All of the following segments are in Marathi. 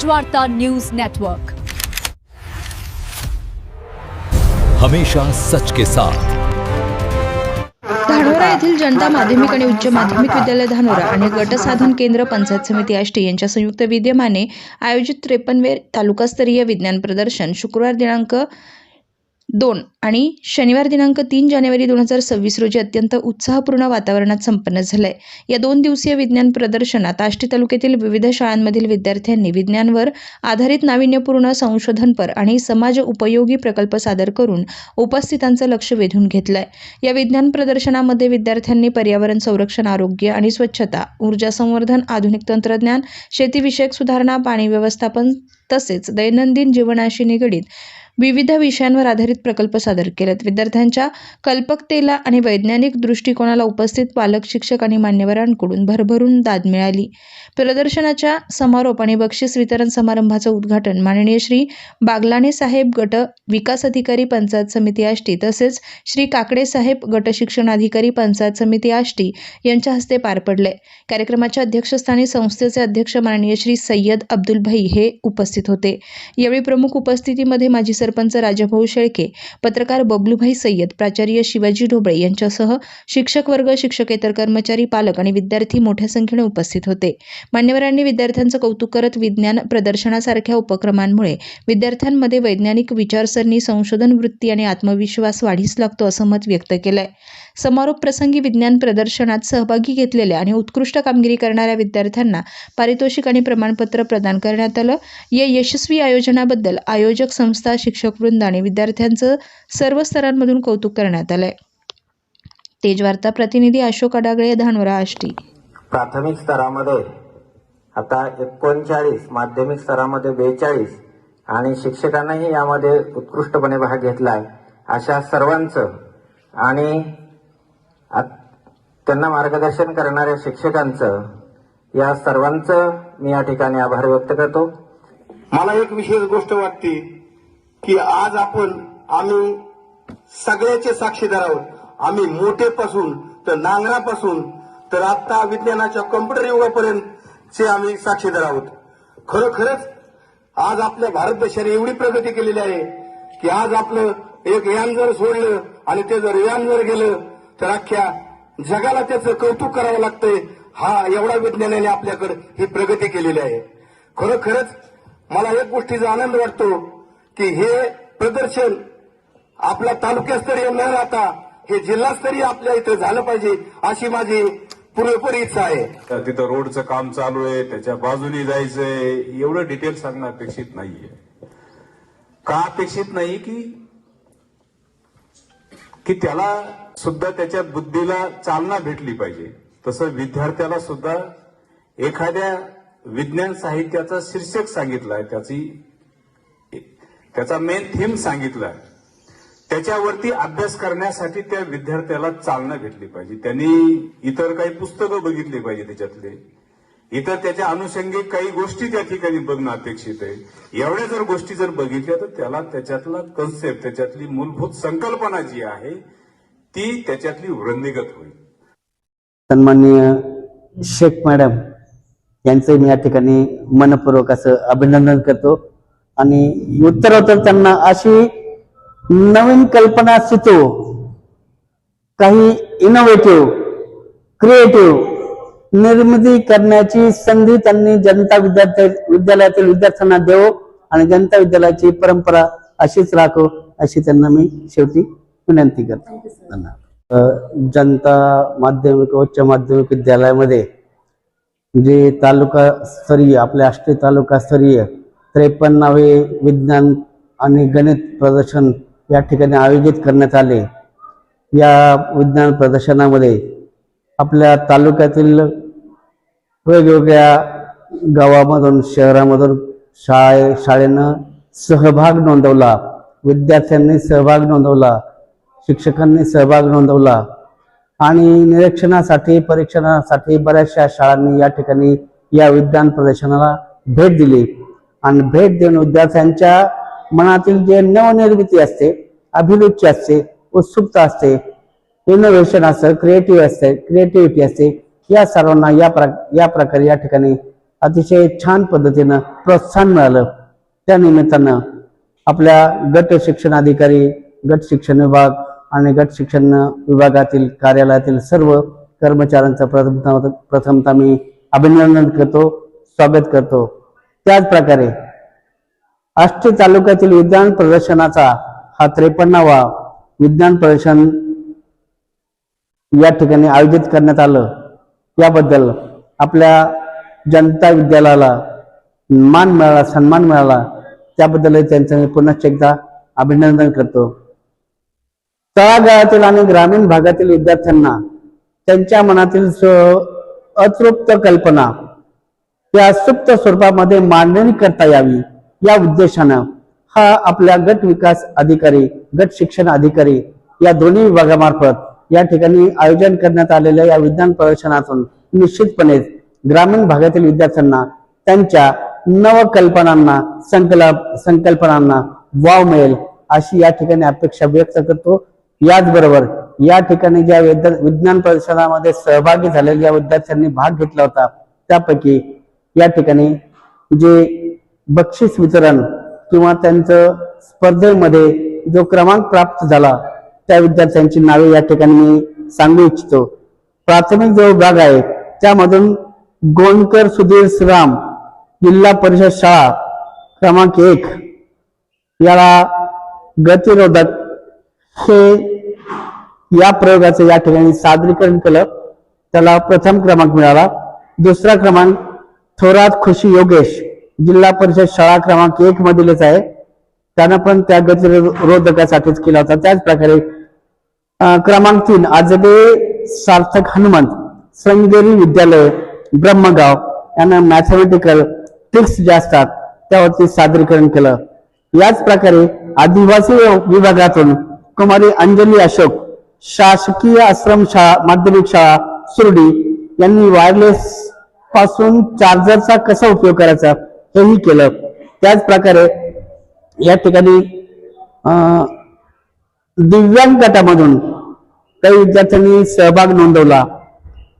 Tejvarta news network. हमेशा सच के साथ. धानोरा येथील जनता माध्यमिक आणि उच्च माध्यमिक विद्यालय धानोरा आणि गट साधन केंद्र पंचायत समिती आष्टी यांच्या संयुक्त विद्यमाने आयोजित त्रेपन्नवे तालुकास्तरीय विज्ञान प्रदर्शन शुक्रवार दिनांक दोन आणि शनिवार दिनांक तीन जानेवारी दोन हजार सव्वीस रोजी अत्यंत उत्साहपूर्ण वातावरणात संपन्न झालंय. या दोन दिवसीय विज्ञान प्रदर्शनात आष्टी तालुक्यातील विविध शाळांमधील विद्यार्थ्यांनी विज्ञानवर आधारित नाविन्यपूर्ण संशोधनपर आणि समाज उपयोगी प्रकल्प सादर करून उपस्थितांचं लक्ष वेधून घेतलंय. या विज्ञान प्रदर्शनामध्ये विद्यार्थ्यांनी पर्यावरण संरक्षण आरोग्य आणि स्वच्छता ऊर्जा संवर्धन आधुनिक तंत्रज्ञान शेतीविषयक सुधारणा पाणी व्यवस्थापन तसेच दैनंदिन जीवनाशी निगडीत विविध विषयांवर आधारित प्रकल्प सादर केलेत. विद्यार्थ्यांच्या कल्पकतेला आणि वैज्ञानिक दृष्टिकोनाला उपस्थित पालक शिक्षक आणि मान्यवरांकडून भरभरून दाद मिळाली. प्रदर्शनाच्या समारोप आणि बक्षीस वितरण समारंभाचं उद्घाटन माननीय श्री बागलाणे साहेब गट विकास अधिकारी पंचायत समिती आष्टी तसेच श्री काकडे साहेब गट शिक्षणाधिकारी पंचायत समिती आष्टी यांच्या हस्ते पार पडले. कार्यक्रमाच्या अध्यक्षस्थानी संस्थेचे अध्यक्ष माननीय श्री सय्यद अब्दुल भाई हे उपस्थित होते. यावेळी प्रमुख उपस्थितीमध्ये माजी सरपंच राजाभाऊ शेळके पत्रकार बबलूभाई सय्यद प्राचार्य शिवाजी ढोबळे यांच्यासह शिक्षक वर्ग शिक्षकेतर कर्मचारी पालक आणि विद्यार्थी मोठ्या संख्येने उपस्थित होते. मान्यवरांनी विद्यार्थ्यांचं कौतुक करत विज्ञान प्रदर्शनासारख्या उपक्रमांमुळे विद्यार्थ्यांमध्ये वैज्ञानिक विचारसरणी संशोधन वृत्ती आणि आत्मविश्वास वाढीस लागतो असं मत व्यक्त केलंय. समारोप प्रसंगी विज्ञान प्रदर्शनात सहभागी घेतलेल्या आणि उत्कृष्ट कामगिरी करणाऱ्या विद्यार्थ्यांना पारितोषिक आणि प्रमाणपत्र प्रदान करण्यात आलं. या यशस्वी आयोजनाबद्दल आयोजक संस्था शिक्षक वृंद आणि विद्यार्थ्यांचं सर्व स्तरांमधून कौतुक करण्यात आलंय. तेजवार्ता प्रतिनिधी अशोक अडागळे धानोरा आष्टी. प्राथमिक स्तरामध्ये आता एकोणचाळीस माध्यमिक स्तरामध्ये बेचाळीस आणि शिक्षकांनाही यामध्ये उत्कृष्टपणे भाग घेतला आहे अशा सर्वांचं आणि त्यांना मार्गदर्शन करणाऱ्या शिक्षकांचं या सर्वांचं मी या ठिकाणी आभार व्यक्त करतो. मला एक विशेष गोष्ट वाटते की आज आपण आम्ही सगळ्याचे साक्षीदार आहोत. आम्ही मोठेपासून तर नांगरापासून तर आता विज्ञानाच्या कम्प्युटर युगापर्यंतचे आम्ही साक्षीदार आहोत. खरोखरच आज आपल्या भारत देशाने एवढी प्रगती केलेली आहे की आज आपलं एक यान जर सोडलं आणि ते जर यान जर गेलं तर अख्ख्या जगाला त्याचं कौतुक करावं लागतंय. हा एवढा विज्ञानाने आपल्याकडे ही प्रगती केलेली आहे. खरोखरच मला एक गोष्टीचा आनंद वाटतो की हे प्रदर्शन आपला तालुक्यास्तरीय न राहता हे जिल्हास्तरीय आपल्या इथं झालं पाहिजे अशी माझी पुरेपूर इच्छा आहे. तर तिथं रोडचं काम चालू आहे त्याच्या बाजूने जायचंय एवढं डिटेल सांगणं अपेक्षित नाहीये. का अपेक्षित नाही की की त्याला सुद्धा त्याच्या बुद्धीला चालना भेटली पाहिजे. तसं विद्यार्थ्याला सुद्धा एखाद्या विज्ञान साहित्याचा शीर्षक सांगितलाय त्याची त्याचा मेन थीम सांगितलाय त्याच्यावरती अभ्यास करण्यासाठी त्या विद्यार्थ्याला चालना भेटली पाहिजे. त्यांनी इतर काही पुस्तकं बघितली पाहिजे त्याच्यातले. इतर त्याच्या अनुषंगिक काही गोष्टी त्या ठिकाणी बघणं अपेक्षित आहे. एवढ्या जर गोष्टी जर बघितल्या तर त्याला त्याच्यातला कन्सेप्ट त्याच्यातली मूलभूत संकल्पना जी आहे ती त्याच्यातली वृंदिगत होईल. सन्माननीय शेख मॅडम यांचं मी या ठिकाणी मनपूर्वक असं अभिनंदन करतो. आणि उत्तरोत्तर त्यांना अशी नवीन कल्पना सुचो. काही इनोव्हेटिव्ह क्रिएटिव्ह निर्मिती करण्याची संधी त्यांनी जनता विद्यार्थी विद्यालयातील विद्यार्थ्यांना देवो आणि जनता विद्यालयाची परंपरा अशीच राखो अशी त्यांना मी शेवटी विनंती करतो. धन्यवाद. जनता माध्यमिक उच्च माध्यमिक विद्यालयामध्ये जे तालुका स्तरीय आपल्या आष्टी तालुका स्तरीय त्रेपन्नावे विज्ञान आणि गणित प्रदर्शन या ठिकाणी आयोजित करण्यात आले. या विज्ञान प्रदर्शनामध्ये आपल्या तालुक्यातील वेगवेगळ्या गावामधून शहरामधून शाळे शाळेनं सहभाग नोंदवला. विद्यार्थ्यांनी सहभाग नोंदवला. शिक्षकांनी सहभाग नोंदवला. आणि निरीक्षणासाठी परीक्षणासाठी बऱ्याचशा शाळांनी या ठिकाणी या विज्ञान प्रदर्शनाला भेट दिली. आणि भेट देऊन विद्यार्थ्यांच्या मनातील जे नवनिर्मिती असते अभिरुची असते उत्सुकता असते इनोव्हेशन असतं क्रिएटिव्ह असते क्रिएटिव्हिटी असते या सर्वांना या प्र या प्रकारे या ठिकाणी अतिशय छान पद्धतीनं प्रोत्साहन मिळालं. त्या निमित्तानं आपल्या गट शिक्षण अधिकारी गट शिक्षण विभाग आणि गट शिक्षण विभागातील कार्यालयातील सर्व कर्मचाऱ्यांचं प्रथम प्रथमतः मी अभिनंदन करतो स्वागत करतो. त्याच प्रकारे आष्टी तालुक्यातील विज्ञान प्रदर्शनाचा हा त्रेपन्नावा विज्ञान प्रदर्शन या ठिकाणी आयोजित करण्यात आलं. याबद्दल आपल्या जनता विद्यालयाला मान मिळाला सन्मान मिळाला त्याबद्दल त्यांचं मी पुनश्च एकदा अभिनंदन करतो. तळागाळातील आणि ग्रामीण भागातील विद्यार्थ्यांना त्यांच्या मनातील अतृप्त कल्पना त्या सुप्त स्वरूपामध्ये मांडणी करता यावी या उद्देशानं हा आपल्या गट विकास अधिकारी गट शिक्षण अधिकारी या दोन्ही विभागामार्फत या ठिकाणी आयोजन करण्यात आलेल्या या विज्ञान प्रदर्शनातून निश्चितपणे ग्रामीण भागातील विद्यार्थ्यांना त्यांच्या नवकल्पनांना संकल्प संकल्पनांना वाव मिळेल अशी या ठिकाणी अपेक्षा व्यक्त करतो. याचबरोबर या ठिकाणी ज्या विद्या- विज्ञान प्रदर्शनामध्ये सहभागी झालेल्या विद्यार्थ्यांनी भाग घेतला होता त्यापैकी या ठिकाणी जे बक्षीस वितरण किंवा त्यांचं स्पर्धेमध्ये जो क्रमांक प्राप्त झाला त्या विद्यार्थ्यांची नावे या ठिकाणी मी सांगू इच्छितो. प्राथमिक जो विभाग आहे त्यामधून गोंडकर सुधीर श्रीराम जिल्हा परिषद शाळा क्रमांक एक. याला गतिरोधक हे या प्रयोगाचं या ठिकाणी सादरीकरण केलं. त्याला प्रथम क्रमांक मिळाला. दुसरा क्रमांक थोरात खुशी योगेश जिल्हा परिषद शाळा क्रमांक एक मधीलच आहे. त्यानं पण त्या गतिरोधकासाठीच केला होता. त्याच प्रकारे क्रमांक तीन आजबे सार्थक हनुमंत श्रंगेरी विद्यालय ब्रह्मगाव. यांना मॅथमॅटिकल टिक्स जे असतात त्यावरती सादरीकरण केलं. याच प्रकारे आदिवासी विभागातून कुमारी अंजली अशोक शासकीय आश्रम शाळा माध्यमिक शाळा सुरडी यांनी वायरलेस पासून चार्जरचा कसा उपयोग करायचा हेही केलं. त्याच प्रकारे या ठिकाणी दिव्यांग गटामधून काही विद्यार्थ्यांनी सहभाग नोंदवला.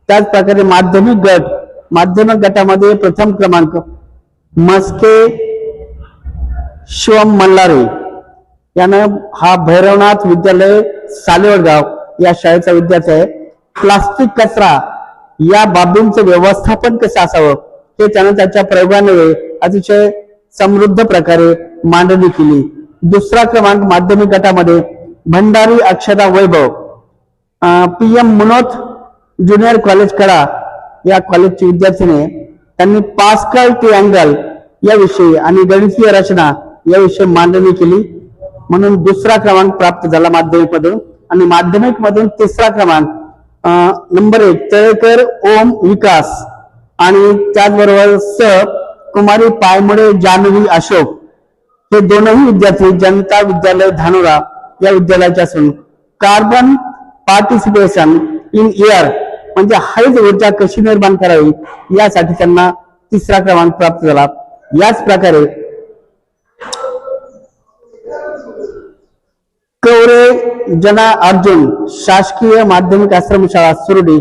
त्याच प्रकारे माध्यमिक गट माध्यमिक गटामध्ये प्रथम क्रमांक मस्के शिवम मल्लारे यानं हा भैरवनाथ विद्यालय सालेवडगाव या शाळेचा विद्यार्थी आहे. प्लास्टिक कचरा या बाबींचं व्यवस्थापन कसं असावं हे त्यानं त्याच्या प्रयोगाने अतिशय समृद्ध प्रकारे मांडणी केली. दुसरा क्रमांक माध्यमिक गटामध्ये Bhandari Akshata Vaibhav. P M Manoj junior college Kada या कॉलेजचे विद्यार्थीने त्यांनी पास्कल ट्रिअँगल याविषयी आणि गणितीय रचना याविषयी मांडणी केली. म्हणून दुसरा क्रमांक प्राप्त झाला माध्यमिक मधून आणि माध्यमिक मधून तिसरा क्रमांक नंबर एक तळेकर ओम विकास आणि त्याचबरोबर स कुमारी पायमुडे जानवी अशोक. हे दोनही विद्यार्थी जनता विद्यालय धानोरा या विद्यालयाचे असून कार्बन पार्टिसिपेशन इन एअर म्हणजे हरित ऊर्जा कशी निर्माण करावी यासाठी त्यांना तिसरा क्रमांक प्राप्त झाला. याच प्रकारे कवरे जना अर्जुन शासकीय माध्यमिक आश्रमशाळा सुरडी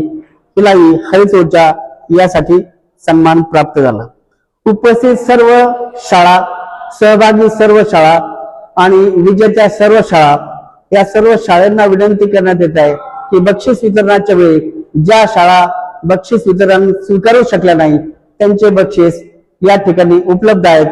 हिलाही हरित ऊर्जा यासाठी सन्मान प्राप्त झाला. उपस्थित सर्व शाळा सहभागी सर्व शाळा आणि विजेत्या सर्व शाळा या सर्व शाळांना विनंती करण्यात येत आहे की बक्षीस वितरणाच्या वेळी ज्या शाळा बक्षीस वितरण स्वीकारू शकल्या नाही त्यांचे बक्षीस या ठिकाणी उपलब्ध आहेत.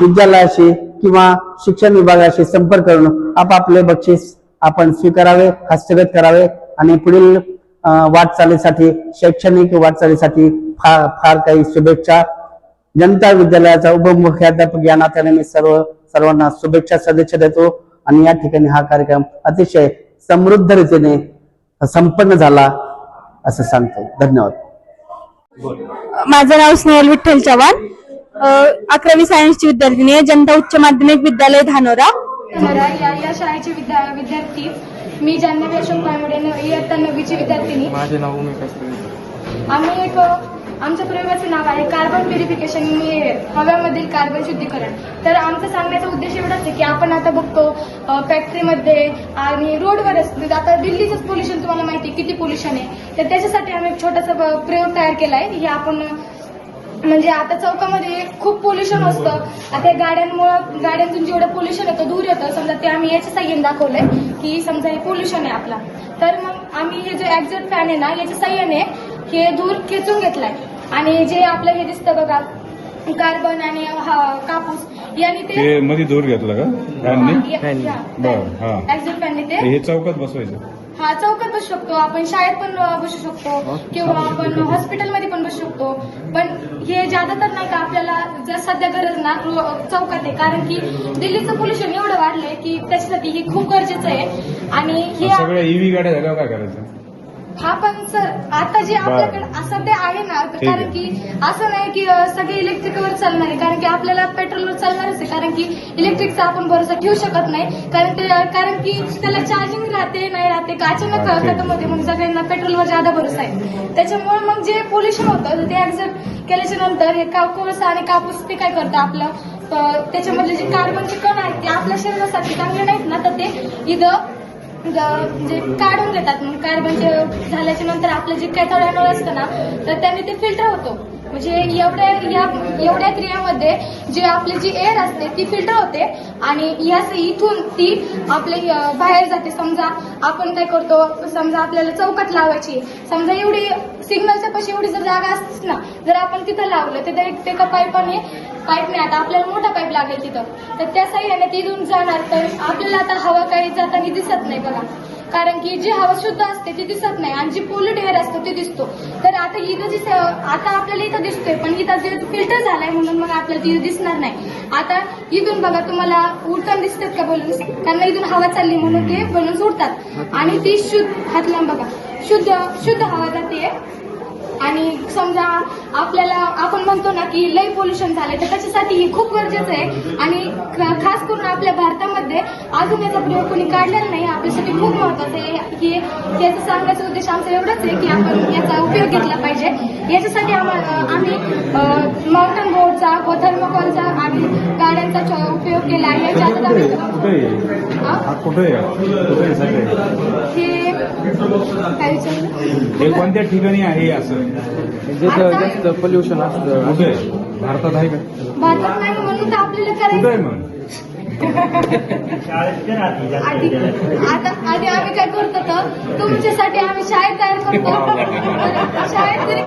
विद्यालयाशी किंवा शिक्षण विभागाशी संपर्क करून आपापले बक्षीस आपण स्वीकारावे हस्तगत करावे आणि पुढील अं, वाटचालीसाठी शैक्षणिक वाटचालीसाठी फार फार काही शुभेच्छा. जनता विद्यालयाचा उपमुख्याध्यापक या नात्याने मी सर्व सर्वांना शुभेच्छा सदिच्छा देतो. आणि या ठिकाणी हा कार्यक्रम अतिशय समृद्ध रीतीने संपन्न झाला असं सांगतो धन्यवाद. माझं नाव स्नेहल विठ्ठल चव्हाण. अ, अकरावी सायन्सची विद्यार्थिनी आहे. जनता उच्च माध्यमिक विद्यालय धानोरा. धानोरा या शाळेचे विद्या विद्यार्थी. मी जान्हवी अशोक इयत्ता नववीची विद्यार्थिनी. माझे नाव आम्ही एक आमच्या प्रयोगाचे नाव आहे कार्बन प्युरिफिकेशन हव्यामधील कार्बन शुद्धीकरण. तर आमचं सांगण्याचा उद्देश एवढाच आहे की आपण आता बघतो फॅक्टरीमध्ये आणि रोडवरच म्हणजे आता दिल्लीचंच पोल्युशन तुम्हाला माहिती आहे किती पोल्युशन आहे. तर त्याच्यासाठी आम्ही एक छोटासा ब- प्रयोग तयार केला आहे हे आपण म्हणजे आता चौकामध्ये खूप पोल्युशन असतं. आता गाड्यांमुळं गाड्यांतून जेवढं पोल्युशन येतं दूर येतं समजा ते आम्ही याच्या साह्याने दाखवलंय की समजा हे पोल्युशन आहे आपला. तर मग आम्ही हे जो एक्झॅक्ट फॅन आहे ना याच्या साह्याने हे धूर खेचून घेतलाय. आणि जे आपलं हे दिसतं बघा कार्बन आणि हा- कापूस यांनी ते मध्ये दूर घेतलं का? फॅनने? हा. ते. हे चौकात बसवायचं. हा चौकात बसू शकतो. आपण शाळेत पण बसू शकतो. किंवा आपण हॉस्पिटलमध्ये पण बसू शकतो. पण हे ज्यादा तर नाही का आपल्याला जर सध्या गरज ना चौकात आहे. कारण की दिल्लीचं पोल्युशन एवढं वाढलंय की त्याच्यासाठी हे खूप गरजेचं आहे. आणि हे सगळ्या ईव्ही गाड्या झाल्यावर काय करायचं? हा पण सर आता जे आपल्याकडे सध्या आहे ना ठीक आहे. कारण की असं नाही की अ, सगळे इलेक्ट्रिकवर चालणार आहे कारण की आपल्याला पेट्रोलवर चालणारच आहे कारण की इलेक्ट्रिकचा आपण भरोसा ठेवू शकत नाही कारण ते कारण की त्याला चार्जिंग राहते नाही राहते का अचानक हा, ठीक. खतम होते म्हणून सगळ्यांना पेट्रोलवर ज्यादा भरोसा आहे त्याच्यामुळे मग जे पोल्युशन होतं ते एक्झट केल्याच्यानंतर हे का कोळसा आणि कापूस ते काय करतं आपलं अ, त्याच्यामधले जे कार्बनचे कण आहेत ते आपल्या शरीरासाठी चांगले नाहीत ना तर ते इथं म्हणजे काढून घेतात मग कार्बनचे झाल्याच्यानंतर आपलं जे कॅथोडॅनॉल असतं ना तर त्याने ते फिल्टर होतो. म्हणजे एवढ्या या एवढ्या क्रियामध्ये जे आपली जी एअर असते ती फिल्टर होते आणि या इथून ती आपले बाहेर जाते. समजा आपण काय करतो समजा आपल्याला चौकात लावायची. समजा एवढी सिग्नलच्या पाशी एवढी जर जागा असतेच ना जर आपण तिथं लावलं तर ते एका पाईपाने पाईप नाही आता आपल्याला मोठा पाईप लागेल तिथं. तर त्या साह्याने तिथून जाणार तर आपल्याला आता हवा काही जाताना दिसत नाही बघा. कारण की जी हवा शुद्ध असते ती दिसत नाही. आणि जी पोल्युट एअर असतो ते दिसतो. तर आता इथं जी स- आता आपल्याला इथं दिसतोय पण इथं जे फिल्टर झालाय म्हणून मग आपल्याला तिथं दिसणार नाही. आता इथून बघा तुम्हाला उडताना दिसतात का बलून्स कारण इथून हवा चालली म्हणून ते बलून्स उडतात. आणि ती शुद्ध हातला बघा. शुद्ध शुद्ध हवा जाते. आणि समजा आपल्याला आपण म्हणतो ना की लय पोल्युशन झालंय तर त्याच्यासाठी हे खूप गरजेचं आहे. आणि खास करून आपल्या भारतामध्ये अजून याचा प्रयोग कोणी काढलेला नाही. आपल्यासाठी खूप महत्वाचं आहे की याचा सांगण्याचा उद्देश आमचा एवढाच आहे की आपण याचा उपयोग घेतला पाहिजे. याच्यासाठी आम्ही माउंटन बोर्डचा व थर्मोकॉलचा आणि गाड्यांचा उपयोग केला आहे. हा? हा हे हे कोणत्या ठिकाणी आहे असं? जिथं जास्त पोल्युशन असतं. कुठे? आहे? भारतात आहे का? भारतात नाही म्हणून तर आपल्याला कुठे करायचं आहे मग? आधी आता आधी आम्ही काय करतो तर तुमच्यासाठी आम्ही शाळेत तयार करतो. शाळेत